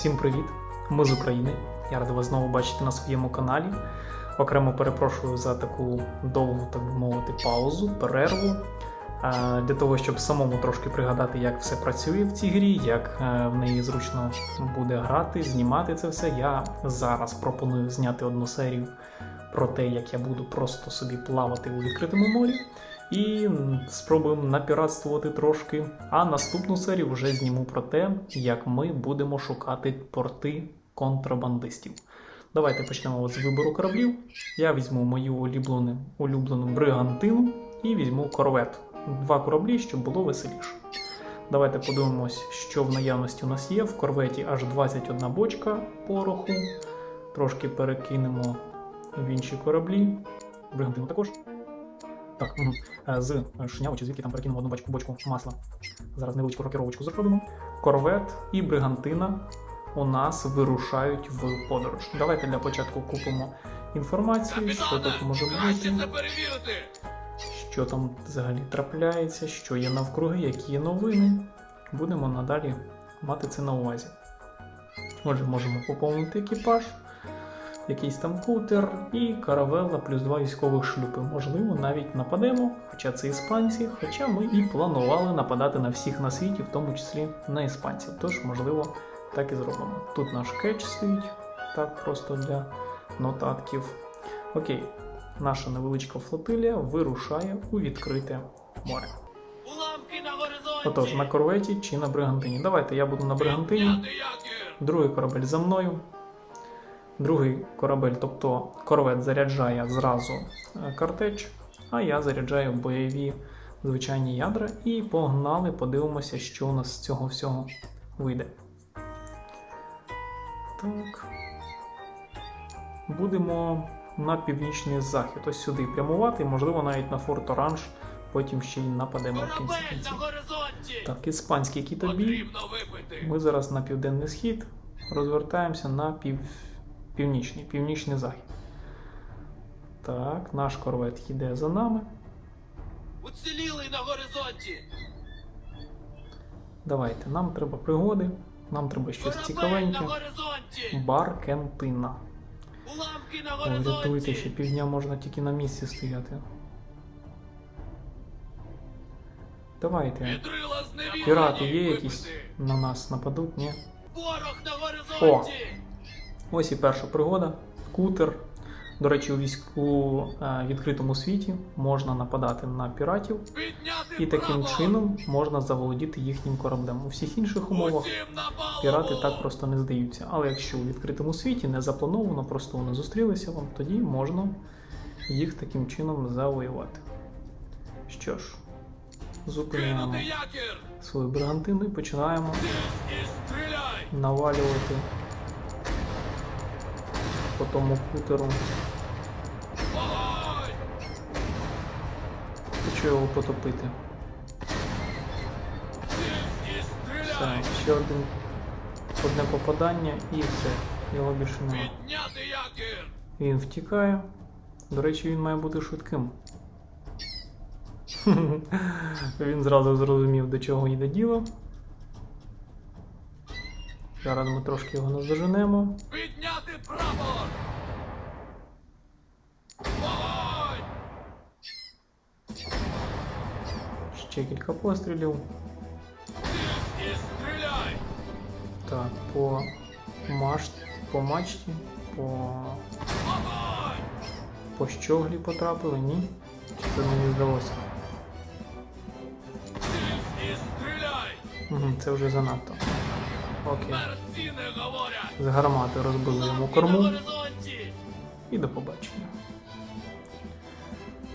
Всім привіт! Ми з України. Я радий вас знову бачити на своєму каналі. Окремо перепрошую за таку довгу, так би мовити, паузу, перерву. е, Для того, щоб самому трошки пригадати, як все працює в цій грі, як е, в неї зручно буде грати, знімати це все. Я зараз пропоную зняти одну серію про те, як я буду просто собі плавати у відкритому морі. І спробуємо напіратствувати трошки. А наступну серію вже зніму про те, як ми будемо шукати порти контрабандистів. Давайте почнемо з вибору кораблів. Я візьму мою улюблену, улюблену бригантину і візьму корвет. Два кораблі, щоб було веселіше. Давайте подивимось, що в наявності у нас є. В корветі аж 21 бочка пороху. Трошки перекинемо в інші кораблі. Бригантину також. Так. Е, з шняву чи звідки там перекинемо одну бочку, бочку масла. Зараз невеличку рокіровочку зробимо. Корвет і бригантина у нас вирушають в подорож. Давайте для початку купимо інформацію, що тут може бути, що там взагалі трапляється, що є навкруги, які є новини. Будемо надалі мати це на увазі. Отже, можемо поповнити екіпаж, якийсь там кутер і каравелла плюс два військових шлюпи. Можливо, навіть нападемо, хоча це іспанці, хоча ми і планували нападати на всіх на світі, в тому числі на іспанців. Тож, можливо, так і зробимо. Тут наш кетч стоїть, так просто для нотатків. Окей, наша невеличка флотилія вирушає у відкрите море. Отож, на корветі чи на бригантині. Давайте я буду на бригантині. Другий корабель за мною. Другий корабель, тобто корвет, заряджає зразу е, картеч, а я заряджаю бойові звичайні ядра. І погнали, подивимося, що у нас з цього всього вийде. Так. Будемо на північний захід. Ось сюди прямувати, можливо, навіть на Форт Оранж, потім ще й нападемо в кінці горизонті. Так, іспанський кітобій. Ми зараз на південний схід розвертаємося на пів... північний, північний захід. Так, наш корвет йде за нами. Уцілілий на горизонті. Давайте, нам треба пригоди, нам треба щось Корабель цікавеньке. на горизонті. Баркентина. Уламки на Ой, рятуйте, горизонті. півдня можна тільки на місці стояти. Давайте. Пірати є якісь на нас нападуть, ні? Ворог на горизонті. Ось і перша пригода. Кутер. До речі, у війську е, відкритому світі можна нападати на піратів. І таким чином можна заволодіти їхнім кораблем. У всіх інших умовах пірати так просто не здаються. Але якщо у відкритому світі не заплановано, просто вони зустрілися вам, тоді можна їх таким чином завоювати. Що ж, зупиняємо свою бригантину і починаємо навалювати по тому. Вогонь. Хочу його потопити. Все, ще один одне попадання і все. Його більше немає. Він втікає. До речі, він має бути швидким. Він зразу зрозумів, до чого йде діло. Зараз ми трошки його наздоженемо. Прапор. Вогонь. Ще кілька пострілів. І стріляй. Так, по мачті, по мачті, по, по щоглі потрапили, ні? Чи це мені здалося? Угу, це вже занадто. Окей. З гармати розбили йому корму. І до побачення.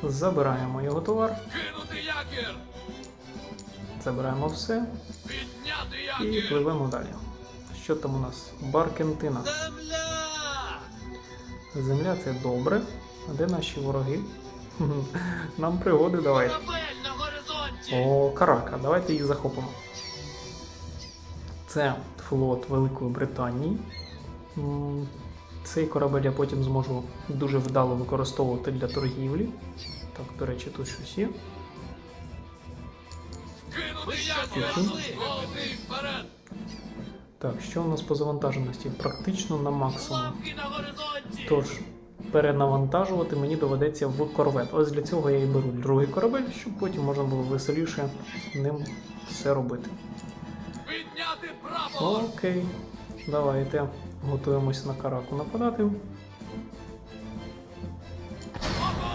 Забираємо його товар, забираємо все і пливемо далі. Що там у нас? Баркентина. Земля. Земля це добре. Де наші вороги? Нам пригоди горизонті. О, Карака, давайте їх захопимо. Це флот Великої Британії. Цей корабель я потім зможу дуже вдало використовувати для торгівлі. Так, до речі, тут щось є. Так, що у нас по завантаженості? Практично на максимум. Тож, перенавантажувати мені доведеться в корвет. Ось для цього я і беру другий корабель, щоб потім можна було веселіше ним все робити. Окей, давайте готуємося на караку нападати.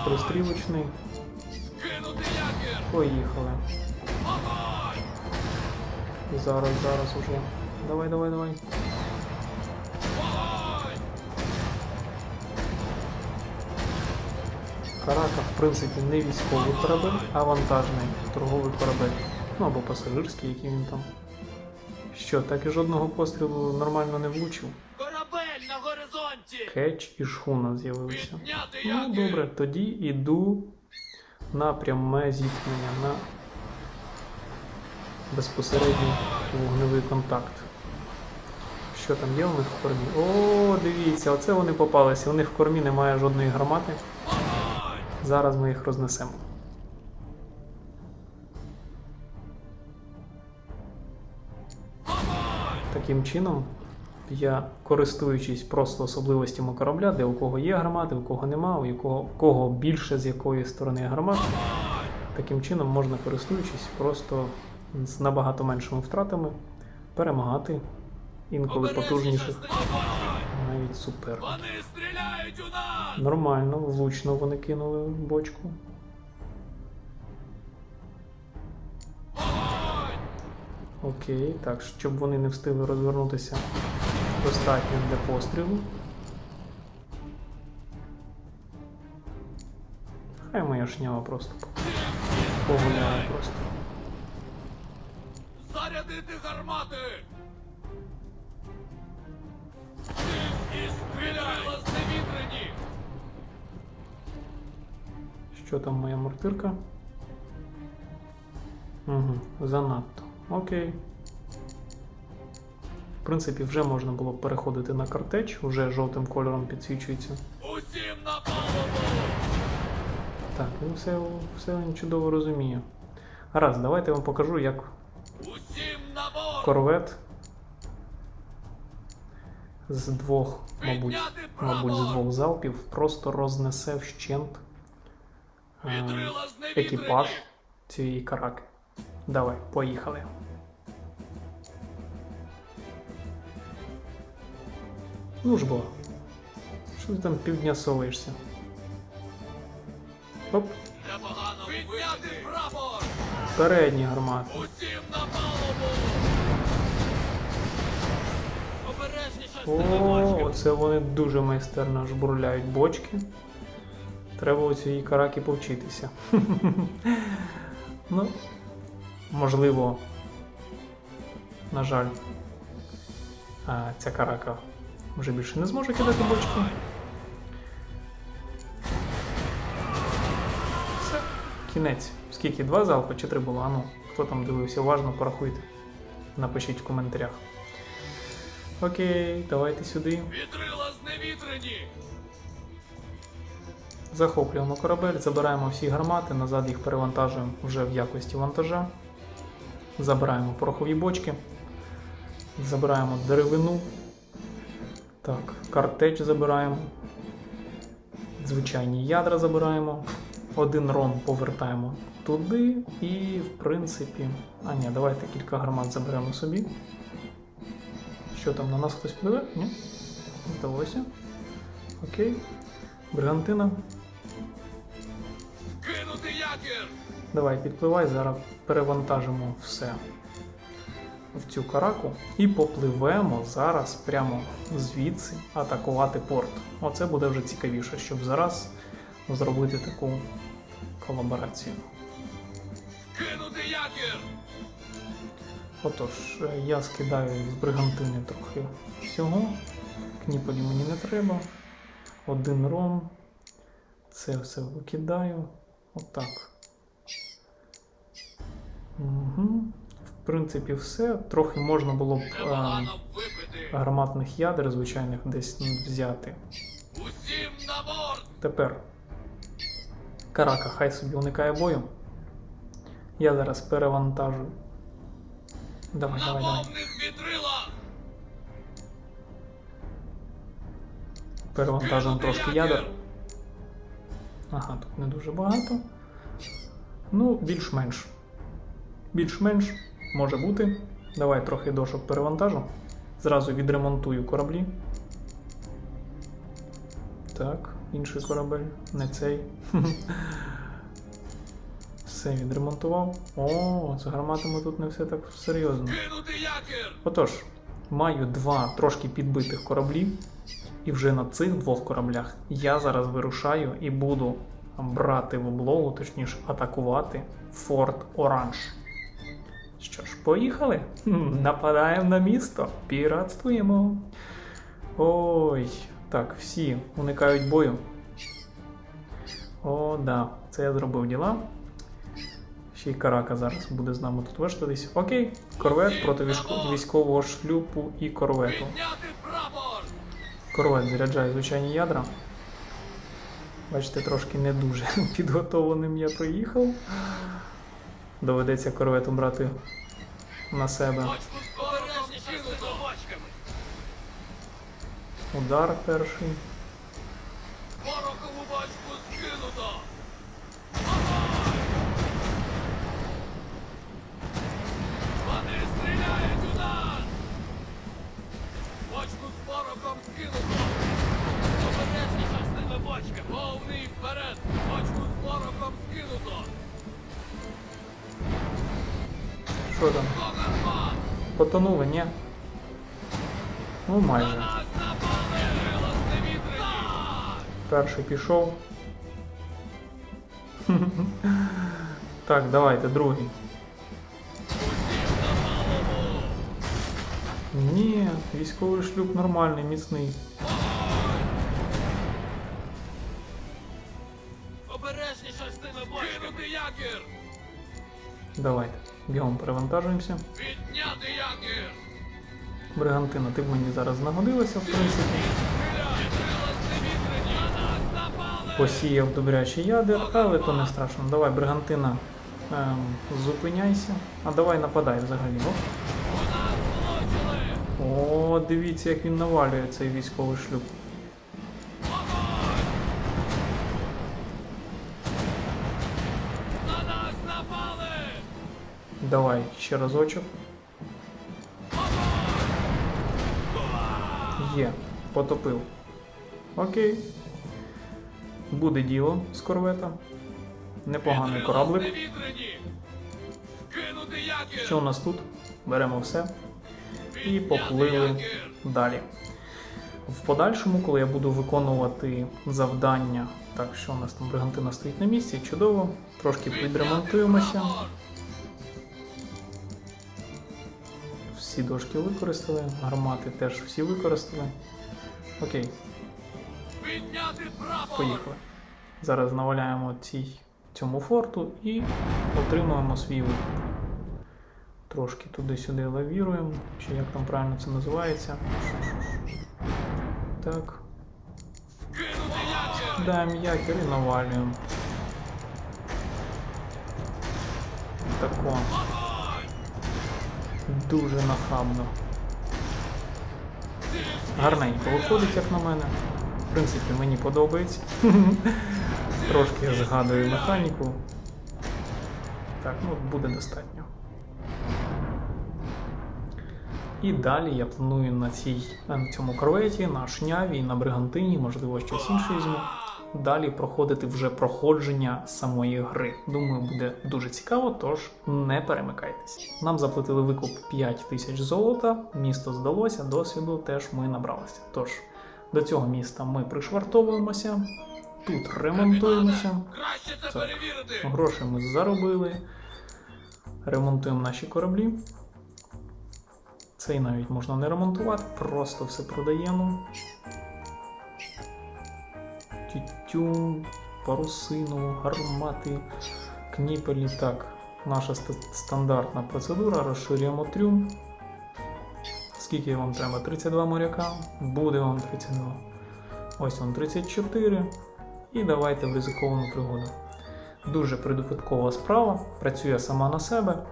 Пристрілочний. Поїхали. Зараз, зараз уже. Давай, давай, давай. Карака, в принципі, не військовий корабель, а вантажний торговий корабель. Ну або пасажирський, який він там. Що, так і жодного пострілу нормально не влучив. Корабель на горизонті! Кетч і шхуна з'явилися. Ну, добре, тоді йду на пряме зіткнення, на безпосередній вогневий контакт. Що там є у них в кормі? О, дивіться, оце вони попалися. У них в кормі немає жодної гармати. Зараз ми їх рознесемо. Таким чином, я, користуючись просто особливостями корабля, де у кого є гармати, у кого нема, у якого, у кого більше з якої сторони гармат, таким чином можна, користуючись, просто з набагато меншими втратами перемагати інколи потужніших навіть нас! Нормально, влучно вони кинули бочку. Окей, так, щоб вони не встигли розвернутися достатньо для пострілу. Хай моя шнява просто погуляє просто. Зарядити гармати! І невітрені! Що там моя мортирка? Угу, занадто. Окей. В принципі, вже можна було переходити на картеч, уже жовтим кольором підсвічується. Усім на палубу! Так, він все, все він чудово розуміє. Гаразд, давайте я вам покажу, як Усім на борт! корвет з двох, мабуть, мабуть, з двох залпів просто рознесе вщент е, екіпаж цієї караки. Давай, поїхали. Ну ж бо, що ти там півдня соваєшся? Оп, передні гармати. Усім на палубу! О, оце вони дуже майстерно жбурляють бочки. Треба у цій каракі повчитися. ну, можливо, на жаль, ця карака вже більше не зможе кидати бочки. Все, кінець. Скільки? Два залпи чи три було? Ану, хто там дивився уважно, порахуйте. Напишіть в коментарях. Окей, давайте сюди. Відрила з невітрені! Захоплюємо корабель, забираємо всі гармати, назад їх перевантажуємо вже в якості вантажа. Забираємо порохові бочки. Забираємо деревину. Так, картеч забираємо. Звичайні ядра забираємо. Один ром повертаємо туди. І, в принципі. А ні, давайте кілька гармат заберемо собі. Що там на нас хтось пливе? Ні? Здалося. Окей. Бригантина. Кинути якір! Давай, підпливай, зараз перевантажимо все в цю караку і попливемо зараз прямо звідси атакувати порт. Оце буде вже цікавіше, щоб зараз зробити таку колаборацію. Кинути якір! Отож, я скидаю з бригантини трохи всього. Кніполі мені не треба. Один ром. Це все викидаю. Отак. Угу. В принципі, все. Трохи можна було б а, ем, гарматних ядер, звичайних, десь взяти. Тепер карака, хай собі уникає бою. Я зараз перевантажу. Давай, давай, давай. Перевантажуємо трошки ядер. Ага, тут не дуже багато. Ну, більш-менш. Більш-менш може бути. Давай трохи дошок перевантажу. Зразу відремонтую кораблі. Так, інший корабель, не цей. Все відремонтував. О, з гарматами тут не все так серйозно. Отож, маю два трошки підбитих кораблі, і вже на цих двох кораблях я зараз вирушаю і буду брати в облогу, точніше, атакувати Форт Оранж. Що ж, поїхали? Нападаємо на місто, піратствуємо. Ой, так, всі уникають бою. О, да, це я зробив діла. Ще й Карака зараз буде з нами тут вештатись. Окей, корвет проти військового шлюпу і корвету. Корвет заряджає звичайні ядра. Бачите, трошки не дуже підготовленим я приїхав. Доведеться корвету брати на себе. Удар перший. Потонули, ні? Ну, майже. Перший пішов. Так, давайте, другий. Ні, військовий шлюб нормальний, міцний. Обережніше з тими! Давайте, бігом перевантажуємося. Бригантина, ти б мені зараз знагодилася, в принципі. Посіяв добрячий ядер, але то не страшно. Давай, бригантина, ем, зупиняйся. А давай нападай взагалі. Влучили! О, дивіться, як він навалює цей військовий шлюб. На нас напали! Давай ще разочок. Є, потопив. Окей. Буде діло з корвета. Непоганий кораблик. Що у нас тут? Беремо все. І поплили далі. В подальшому, коли я буду виконувати завдання, так що у нас там бригантина стоїть на місці, чудово, трошки підремонтуємося. Всі дошки використали, гармати теж всі використали. Окей, поїхали. Зараз наваляємо цій, цьому форту і отримуємо свій викуп. Трошки туди-сюди лавіруємо, чи як там правильно це називається. Так! Даємо якір і навалюємо. Тако. Дуже нахабно. Гарненько виходить, як на мене. В принципі, мені подобається. Трошки я згадую механіку. Так, ну буде достатньо. І далі я планую на цій на цьому корветі, на шняві, на бригантині, можливо, щось інше візьму. Далі проходити вже проходження самої гри. Думаю, буде дуже цікаво, тож не перемикайтесь. Нам заплатили викуп 5 тисяч золота. Місто здалося, досвіду теж ми набралися. Тож до цього міста ми пришвартовуємося, тут ремонтуємося. Так. Гроші ми заробили. Ремонтуємо наші кораблі. Цей навіть можна не ремонтувати, просто все продаємо. Тютюн, парусину, гармати, кніпелі. Так, наша стандартна процедура. Розширюємо трюм. Скільки вам треба? 32 моряка? Буде вам 32. Ось вам 34. І давайте в ризиковану пригоду. Дуже прибуткова справа, працює сама на себе,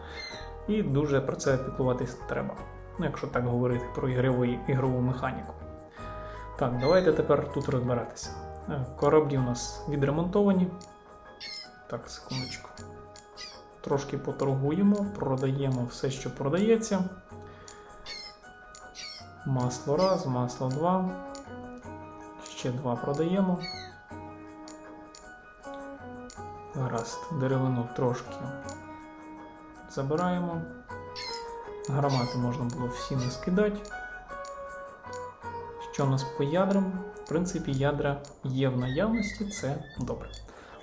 і дуже про це піклуватись треба. Ну, якщо так говорити про ігровий, ігрову механіку. Так, давайте тепер тут розбиратися. Е, Кораблі у нас відремонтовані. Так, секундочку. Трошки поторгуємо, продаємо все, що продається. Масло раз, масло два. Ще два продаємо. Гаразд, деревину трошки забираємо. Гармати можна було всі не скидати. Що у нас по ядрам? В принципі, ядра є в наявності, це добре.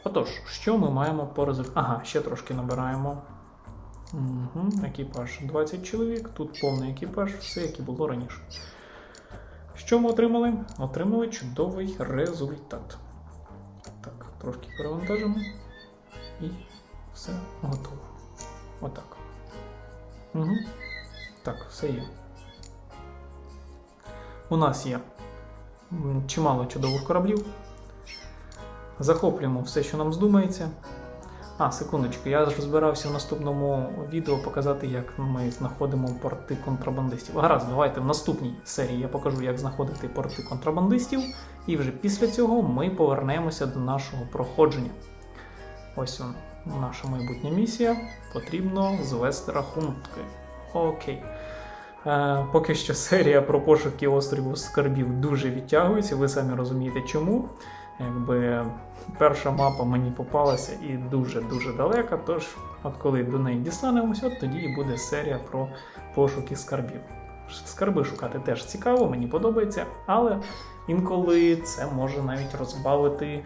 Отож, що ми маємо по результату? Ага, ще трошки набираємо. Угу, екіпаж 20 чоловік, тут повний екіпаж, все як і було раніше. Що ми отримали? Отримали чудовий результат. Так, трошки перевантажимо. І все готово. Отак. Угу. Так, все є. У нас є чимало чудових кораблів. Захоплюємо все, що нам здумається. А, секундочку, я ж збирався в наступному відео показати, як ми знаходимо порти контрабандистів. Гаразд, давайте в наступній серії я покажу, як знаходити порти контрабандистів, і вже після цього ми повернемося до нашого проходження. Ось он, наша майбутня місія. Потрібно звести рахунки. Окей. Поки що серія про пошуки острову скарбів дуже відтягується, ви самі розумієте чому. Якби перша мапа мені попалася і дуже-дуже далека, тож, от коли до неї дістанемось, от тоді і буде серія про пошуки скарбів. Скарби шукати теж цікаво, мені подобається, але інколи це може навіть розбавити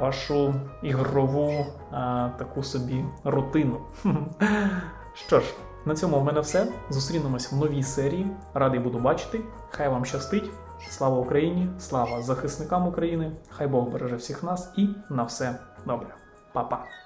вашу ігрову а, таку собі рутину. Що ж, на цьому в мене все. Зустрінемось в новій серії. Радий буду бачити. Хай вам щастить. Слава Україні! Слава захисникам України! Хай Бог береже всіх нас і на все добре. Па-па!